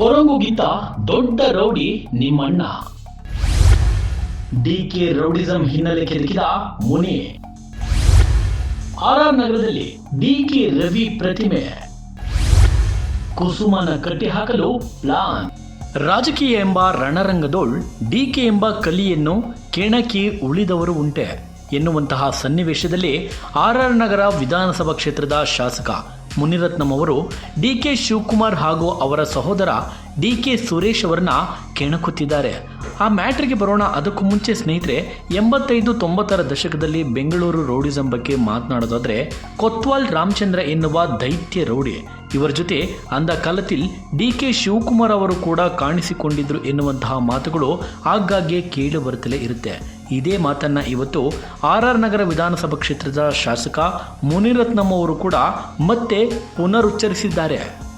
ಕೊರಂಗುಗಿಂತ ದೊಡ್ಡ ರೌಡಿ ನಿಮ್ಮಣ್ಣ. DK rowdyism ಹಿನ್ನೆಲೆ ಕೆದಕಿದ ಮುನಿ. ಆರ್ ಆರ್ ನಗರದಲ್ಲಿ ಡಿಕೆ ರವಿ ಪ್ರತಿಮೆ. ಕುಸುಮನ ಕಟ್ಟಿಹಾಕಲು ಪ್ಲಾನ್. ರಾಜಕೀಯ ಎಂಬ ರಣರಂಗದೋಳ್ ಡಿಕೆ ಎಂಬ ಕಲಿಯನ್ನು ಕೆಣಕಿ ಉಳಿದವರು ಉಂಟೆ ಎನ್ನುವಂತಹ ಸನ್ನಿವೇಶದಲ್ಲಿ ಆರ್ ಆರ್ ನಗರ ವಿಧಾನಸಭಾ ಕ್ಷೇತ್ರದ ಶಾಸಕ ಮುನಿರತ್ನಂ ಅವರು ಡಿ ಕೆ ಶಿವಕುಮಾರ್ ಹಾಗೂ ಅವರ ಸಹೋದರ ಡಿ ಕೆ ಸುರೇಶ್ ಅವರನ್ನ ಕೆಣಕುತ್ತಿದ್ದಾರೆ. ಆ ಮ್ಯಾಟ್ರಿಗೆ ಬರೋಣ. ಅದಕ್ಕೂ ಮುಂಚೆ ಸ್ನೇಹಿತರೆ, ಎಂಬತ್ತೈದು ತೊಂಬತ್ತರ ದಶಕದಲ್ಲಿ ಬೆಂಗಳೂರು ರೌಡಿಸಂ ಬಗ್ಗೆ ಮಾತನಾಡೋದಾದರೆ, ಕೊತ್ವಾಲ್ ರಾಮಚಂದ್ರ ಎನ್ನುವ ದೈತ್ಯ ರೌಡಿ. ಇವರ ಜೊತೆ ಅಂದ ಕಾಲದಲ್ಲಿ ಡಿ ಕೆ ಶಿವಕುಮಾರ್ ಅವರು ಕೂಡ ಕಾಣಿಸಿಕೊಂಡಿದ್ರು ಎನ್ನುವಂತಹ ಮಾತುಗಳು ಆಗಾಗ್ಗೆ ಕೇಳಿ ಬರುತ್ತಲೇ ಇರುತ್ತೆ. ಇದೇ ಮಾತನ್ನ ಇವತ್ತು ಆರ್ ಆರ್ ನಗರ ವಿಧಾನಸಭಾ ಕ್ಷೇತ್ರದ ಶಾಸಕ ಮುನಿರತ್ನಂ ಅವರು ಕೂಡ ಮತ್ತೆ ಪುನರುಚ್ಚರಿಸಿದ್ದಾರೆ.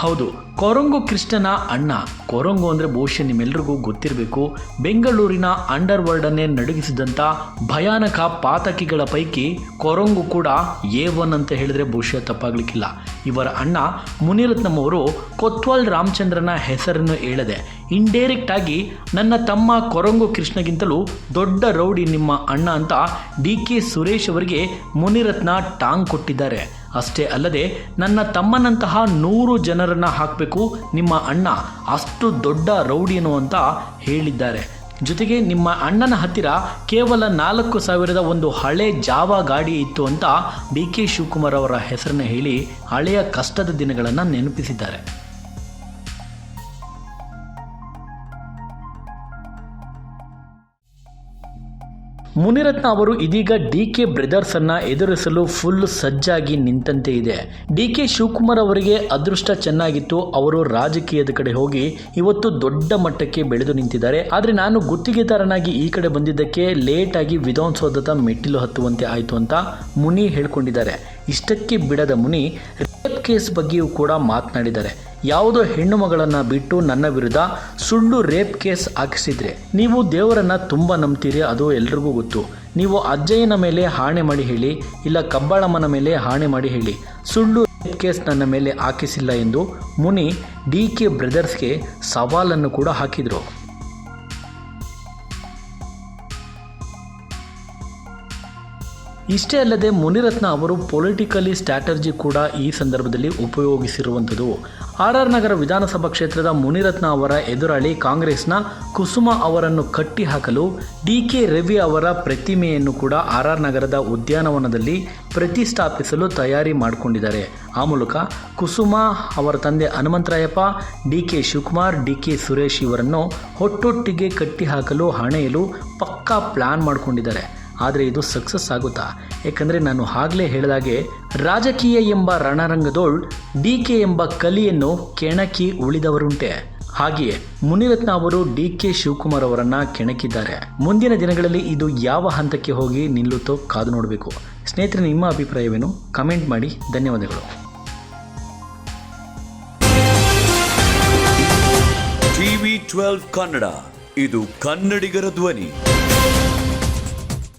ಹೌದು, ಕೊರಂಗು ಕೃಷ್ಣನ ಅಣ್ಣ. ಕೊರಂಗು ಅಂದರೆ ಬಹುಶಃ ನಿಮ್ಮೆಲ್ರಿಗೂ ಗೊತ್ತಿರಬೇಕು. ಬೆಂಗಳೂರಿನ ಅಂಡರ್ ವರ್ಲ್ಡನ್ನೇ ನಡುಗಿಸಿದಂಥ ಭಯಾನಕ ಪಾತಕಿಗಳ ಪೈಕಿ ಕೊರಂಗು ಕೂಡ ಎ ಒನ್ ಅಂತ ಹೇಳಿದ್ರೆ ಬಹುಶಃ ತಪ್ಪಾಗ್ಲಿಕ್ಕಿಲ್ಲ. ಇವರ ಅಣ್ಣ ಮುನಿರತ್ನಂ ಅವರು ಕೊತ್ವಾಲ್ ರಾಮಚಂದ್ರನ ಹೆಸರನ್ನು ಹೇಳದೆ ಇಂಡೈರೆಕ್ಟ್ ಆಗಿ ನನ್ನ ತಮ್ಮ ಕೊರಂಗು ಕೃಷ್ಣಗಿಂತಲೂ ದೊಡ್ಡ ರೌಡಿ ನಿಮ್ಮ ಅಣ್ಣ ಅಂತ ಡಿ ಕೆ ಸುರೇಶ್ ಅವರಿಗೆ ಮುನಿರತ್ನ ಟಾಂಗ್ ಕೊಟ್ಟಿದ್ದಾರೆ. ಅಷ್ಟೇ ಅಲ್ಲದೆ ನನ್ನ ತಮ್ಮನಂತಹ ನೂರು ಜನರನ್ನ ಹಾಕಬೇಕು, ನಿಮ್ಮ ಅಣ್ಣ ಅಷ್ಟು ದೊಡ್ಡ ರೌಡಿಯನು ಅಂತ ಹೇಳಿದ್ದಾರೆ. ಜೊತೆಗೆ ನಿಮ್ಮ ಅಣ್ಣನ ಹತ್ತಿರ ಕೇವಲ ನಾಲ್ಕು ಸಾವಿರದ ಒಂದು ಹಳೆ ಜಾವ ಗಾಡಿ ಇತ್ತು ಅಂತ ಡಿ ಕೆ ಶಿವಕುಮಾರ್ ಅವರ ಹೆಸರನ್ನು ಹೇಳಿ ಹಳೆಯ ಕಷ್ಟದ ದಿನಗಳನ್ನು ನೆನಪಿಸಿದ್ದಾರೆ. ಮುನಿರತ್ನ ಅವರು ಇದೀಗ ಡಿ ಕೆ ಬ್ರದರ್ಸ್ ಅನ್ನ ಎದುರಿಸಲು ಫುಲ್ ಸಜ್ಜಾಗಿ ನಿಂತಂತೆ ಇದೆ. ಡಿ ಕೆ ಶಿವಕುಮಾರ್ ಅವರಿಗೆ ಅದೃಷ್ಟ ಚೆನ್ನಾಗಿತ್ತು. ಅವರು ರಾಜಕೀಯದ ಕಡೆ ಹೋಗಿ ಇವತ್ತು ದೊಡ್ಡ ಮಟ್ಟಕ್ಕೆ ಬೆಳೆದು ನಿಂತಿದ್ದಾರೆ. ಆದರೆ ನಾನು ಗುತ್ತಿಗೆದಾರನಾಗಿ ಈ ಕಡೆ ಬಂದಿದ್ದಕ್ಕೆ ಲೇಟ್ ಆಗಿ ವಿಧಾನಸೌಧದ ಮೆಟ್ಟಿಲು ಹತ್ತುವಂತೆ ಆಯಿತು ಅಂತ ಮುನಿ ಹೇಳ್ಕೊಂಡಿದ್ದಾರೆ. ಇಷ್ಟಕ್ಕೆ ಬಿಡದ ಮುನಿ ಕೇಸ್ ಬಗ್ಗೆಯೂ ಕೂಡ ಮಾತನಾಡಿದ್ದಾರೆ. ಯಾವುದೋ ಹೆಣ್ಣು ಮಗಳನ್ನು ಬಿಟ್ಟು ನನ್ನ ವಿರುದ್ಧ ಸುಳ್ಳು ರೇಪ್ ಕೇಸ್ ಹಾಕಿಸಿದ್ರೆ ನೀವು ದೇವರನ್ನ ತುಂಬ ನಂಬ್ತೀರಿ, ಅದು ಎಲ್ರಿಗೂ ಗೊತ್ತು. ನೀವು ಅಜ್ಜಯ್ಯನ ಮೇಲೆ ಹಾಣೆ ಮಾಡಿ ಹೇಳಿ, ಇಲ್ಲ ಕಬ್ಬಾಳಮ್ಮನ ಮೇಲೆ ಹಾಣೆ ಮಾಡಿ ಹೇಳಿ, ಸುಳ್ಳು ರೇಪ್ ಕೇಸ್ ನನ್ನ ಮೇಲೆ ಹಾಕಿಸಿಲ್ಲ ಎಂದು ಮುನಿ ಡಿ ಕೆ ಬ್ರದರ್ಸ್ಗೆ ಸವಾಲನ್ನು ಕೂಡ ಹಾಕಿದರು. ಇಷ್ಟೇ ಅಲ್ಲದೆ ಮುನಿರತ್ನ ಅವರು ಪೊಲಿಟಿಕಲಿ ಸ್ಟ್ರಾಟರ್ಜಿ ಕೂಡ ಈ ಸಂದರ್ಭದಲ್ಲಿ ಉಪಯೋಗಿಸಿರುವಂಥದ್ದು. ಆರ್ ಆರ್ ನಗರ ವಿಧಾನಸಭಾ ಕ್ಷೇತ್ರದ ಮುನಿರತ್ನ ಅವರ ಎದುರಾಳಿ ಕಾಂಗ್ರೆಸ್ನ ಕುಸುಮ ಅವರನ್ನು ಕಟ್ಟಿಹಾಕಲು ಡಿ ಕೆ ರವಿ ಅವರ ಪ್ರತಿಮೆಯನ್ನು ಕೂಡ ಆರ್ ಆರ್ ನಗರದ ಉದ್ಯಾನವನದಲ್ಲಿ ಪ್ರತಿಷ್ಠಾಪಿಸಲು ತಯಾರಿ ಮಾಡಿಕೊಂಡಿದ್ದಾರೆ. ಆ ಮೂಲಕ ಕುಸುಮ ಅವರ ತಂದೆ Hanumantharayappa D K Shivakumar D K Suresh ಇವರನ್ನು ಹೊಟ್ಟೊಟ್ಟಿಗೆ ಕಟ್ಟಿಹಾಕಲು, ಹಣೆಯಲು ಪಕ್ಕಾ ಪ್ಲ್ಯಾನ್ ಮಾಡಿಕೊಂಡಿದ್ದಾರೆ. ಆದರೆ ಇದು ಸಕ್ಸಸ್ ಆಗುತ್ತಾ? ಏಕೆಂದರೆ ನಾನು ಆಗಲೇ ಹೇಳಿದಾಗೆ ರಾಜಕೀಯ ಎಂಬ ರಣರಂಗದೋಳ್ ಡಿ ಕೆ ಎಂಬ ಕಲಿಯನ್ನು ಕೆಣಕಿ ಉಳಿದವರುಂಟೆ. ಹಾಗೆಯೇ ಮುನಿರತ್ನ ಅವರು ಡಿ ಕೆ ಶಿವಕುಮಾರ್ ಅವರನ್ನ ಕೆಣಕಿದ್ದಾರೆ. ಮುಂದಿನ ದಿನಗಳಲ್ಲಿ ಇದು ಯಾವ ಹಂತಕ್ಕೆ ಹೋಗಿ ನಿಲ್ಲುತ್ತೋ ಕಾದು ನೋಡಬೇಕು. ಸ್ನೇಹಿತರೆ, ನಿಮ್ಮ ಅಭಿಪ್ರಾಯವೇನು? ಕಮೆಂಟ್ ಮಾಡಿ. ಧನ್ಯವಾದಗಳು. ಟಿವಿ ಟ್ವೆಲ್ವ್ ಕನ್ನಡ, ಇದು ಕನ್ನಡಿಗರ ಧ್ವನಿ.